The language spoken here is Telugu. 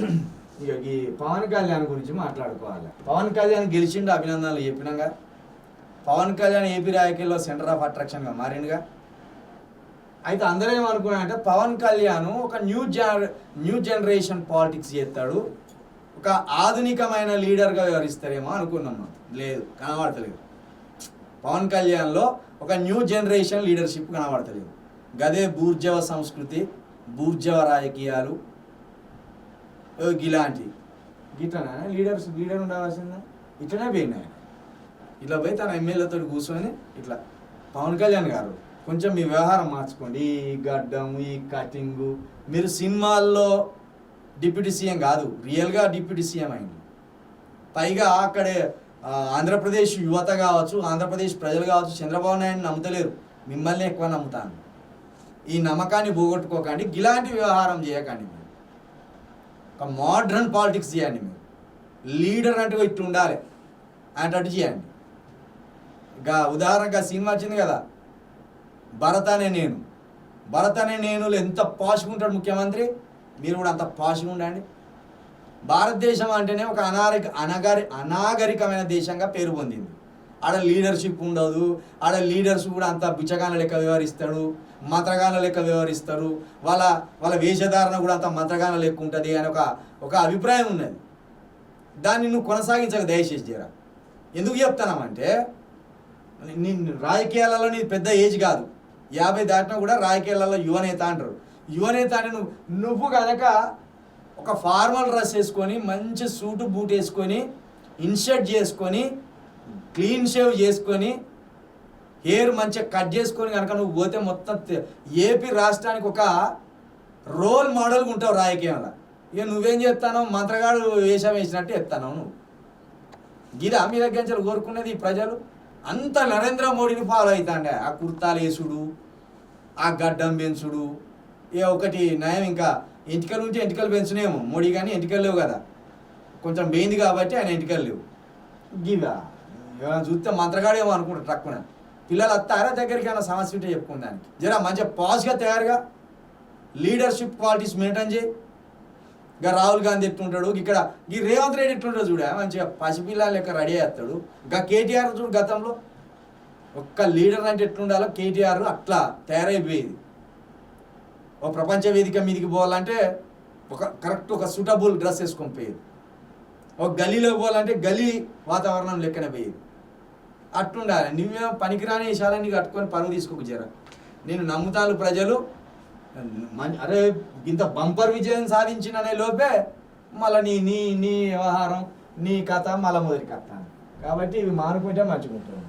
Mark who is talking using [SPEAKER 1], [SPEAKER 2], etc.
[SPEAKER 1] ఇక ఈ పవన్ కళ్యాణ్ గురించి మాట్లాడుకోవాలి. పవన్ కళ్యాణ్ గెలిచిండు అభినందనలు చెప్పినాగా. పవన్ కళ్యాణ్ ఏపీ రాజకీయాల్లో సెంటర్ ఆఫ్ అట్రాక్షన్గా మారిండుగా. అయితే అందరూ ఏమనుకున్నారంటే పవన్ కళ్యాణ్ ఒక న్యూ జన న్యూ జనరేషన్ పాలిటిక్స్ చేస్తాడు. ఒక ఆధునికమైన లీడర్గా వ్యవహరిస్తారేమో అనుకున్నాం మనం. లేదు కనబడతలేదు. పవన్ కళ్యాణ్లో ఒక న్యూ జనరేషన్ లీడర్షిప్ కనబడతలేదు. గదే బూర్జవ సంస్కృతి బూర్జవ రాజకీయాలు గిలాంటి గిట్లనా? లీడర్స్ లీడర్ ఉండవలసిందా ఇట్లనే పోయింది ఆయన. ఇట్లా పోయి తన ఎమ్మెల్యేతో కూర్చొని ఇట్లా పవన్ కళ్యాణ్ గారు కొంచెం మీ వ్యవహారం మార్చుకోండి. ఈ గడ్డం ఈ కటింగు. మీరు సినిమాల్లో డిప్యూటీ సీఎం కాదు రియల్గా డిప్యూటీ సీఎం అయింది పైగా అక్కడే ఆంధ్రప్రదేశ్ యువత కావచ్చు ఆంధ్రప్రదేశ్ ప్రజలు కావచ్చు చంద్రబాబు నాయుడు నమ్ముతలేరు. మిమ్మల్ని ఎక్కువ నమ్ముతాను. ఈ నమ్మకాన్ని పోగొట్టుకోకండి. ఇలాంటి వ్యవహారం చేయకండి మీరు. ఒక మోడ్రన్ పాలిటిక్స్ చేయండి మీరు. లీడర్ అంటే ఇట్లా ఉండాలి. అంటే చేయండి. ఇంకా ఉదాహరణగా సినిమా వచ్చింది కదా. భరత్ అనే నేను. భరత్ అనే నేను ఎంత పాష్గా ఉంటాడు ముఖ్యమంత్రి? మీరు కూడా అంత పాష్గా ఉండండి. భారతదేశం అంటేనే ఒక అనాగరిక అనగారి అనాగరికమైన దేశంగా పేరు పొందింది. ఆడ లీడర్షిప్ ఉండదు. ఆడ లీడర్స్ కూడా అంత బిచ్చగాన లెక్క వ్యవహరిస్తాడు. మంత్రగాన లెక్క వ్యవహరిస్తారు. వాళ్ళ వాళ్ళ వేషధారణ కూడా అంత మంత్రగాన లెక్క ఉంటుంది అని ఒక ఒక అభిప్రాయం ఉన్నది. దాన్ని నువ్వు కొనసాగించక దయచేసి జరా. ఎందుకు చెప్తానామంటే నేను రాజకీయాలలో నీ పెద్ద ఏజ్ కాదు. యాభై దాటినా కూడా రాజకీయాలలో యువనేత అంటారు. యువనేత అంటే నువ్వు నువ్వు కనుక ఒక ఫార్మల్ డ్రెస్ వేసుకొని మంచి సూటు బూట్ వేసుకొని ఇన్షర్ట్ చేసుకొని క్లీన్ షేవ్ చేసుకొని హెయిర్ మంచిగా కట్ చేసుకొని కనుక నువ్వు పోతే మొత్తం ఏపీ రాష్ట్రానికి ఒక రోల్ మోడల్గా ఉంటావు రాజకీయంలో. ఇక నువ్వేం చేస్తానో మంత్రగాడు వేషం వేసినట్టు చెప్తాను నువ్వు. గిదా మీ దగ్గర నుంచి కోరుకునేది ఈ ప్రజలు? అంత నరేంద్ర మోడీని ఫాలో అవుతాండే ఆ కుర్తాలు వేసుడు ఆ గడ్డం పెంచుడు. ఏ ఒకటి నయం ఇంకా ఎంటికలు ఉంటే ఎంటికలు పెంచునేమో. మోడీ కానీ ఎంటికలు లేవు కదా. కొంచెం బెయింది కాబట్టి ఆయన ఎంటికలు లేవు. గివా చూస్తే మంత్రగాడేమో అనుకుంటా తక్కువ పిల్లలు వస్తారా దగ్గరికి అన్న సమస్య ఉంటే చెప్పుకుందానికి జరా మంచిగా పాజ్గా తయారుగా లీడర్షిప్ క్వాలిటీస్ మెయింటైన్ చేయి. ఇక రాహుల్ గాంధీ ఎట్లుంటాడు? ఇక్కడ ఈ రేవంత్ రెడ్డి ఎట్లుంటాడు చూడ మంచిగా పసిపిల్ల లెక్క రెడీ అవుతాడు ఇంకా కేటీఆర్ చూడు గతంలో ఒక్క లీడర్ అంటే ఎట్లుండాలో కేటీఆర్ అట్లా తయారైపోయేది. ఓ ప్రపంచ వేదిక మీదికి పోవాలంటే ఒక కరెక్ట్ ఒక సూటబుల్ డ్రెస్ వేసుకొని పోయేది. ఒక గలీలోకి పోవాలంటే గలీ వాతావరణం లెక్కన పోయేది. అట్టుండాలి. నువ్వేమో పనికిరాని విషయాలన్నీ కట్టుకొని పరువు తీసుకోకు జర. నేను నమ్ముతాను ప్రజలు. అరే ఇంత బంపర్ విజయం సాధించిననే లోపే మళ్ళీ నీ నీ నీ వ్యవహారం నీ కథ మళ్ళీ మొదటి కథ కాబట్టి ఇవి మానుకుంటే మంచిగా ఉంటుంది